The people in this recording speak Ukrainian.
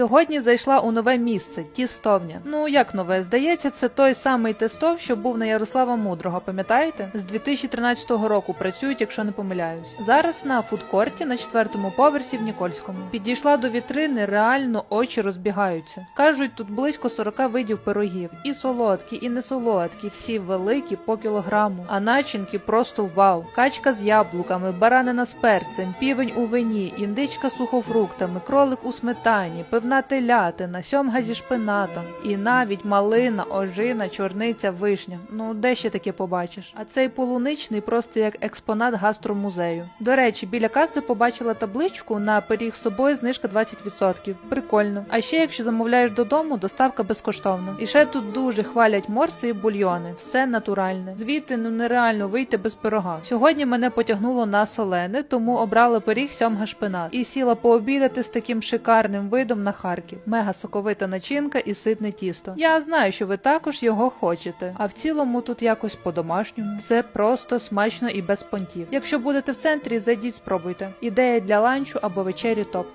Сьогодні зайшла у нове місце тістовня. Ну як нове? Здається, це той самий тестов, що був на Ярослава Мудрого. Пам'ятаєте? З 2013 року працюють, якщо не помиляюсь. Зараз на фудкорті на четвертому поверсі в Нікольському. Підійшла до вітрини, реально очі розбігаються. Кажуть, тут близько 40 видів пирогів. І солодкі, і не солодкі, всі великі по кілограму. А начинки просто вау. Качка з яблуками, баранина з перцем, півень у вині, індичка з сухофруктами, кролик у сметані, пивна телятина, сьомга зі шпинатом. І навіть малина, ожина, чорниця, вишня. Ну де ще таке побачиш? А цей полуничний просто як експонат гастромузею. До речі, біля каси побачила табличку на пиріг з собою знижка 20%. Прикольно. А ще якщо замовляєш додому, доставка безкоштовна. І ще тут дуже хвалять морси і бульйони. Все натуральне. Звідти ну нереально вийти без пирога. Сьогодні мене потягнуло на солене, тому обрала пиріг сьомга шпинат і сіла пообідати з таким шикарним видом на Харків. Мега соковита начинка і ситне тісто. Я знаю, що ви також його хочете. А в цілому тут якось по-домашньому. Все просто смачно і без понтів. Якщо будете в центрі, зайдіть, спробуйте. Ідея для ланчу або вечері топ.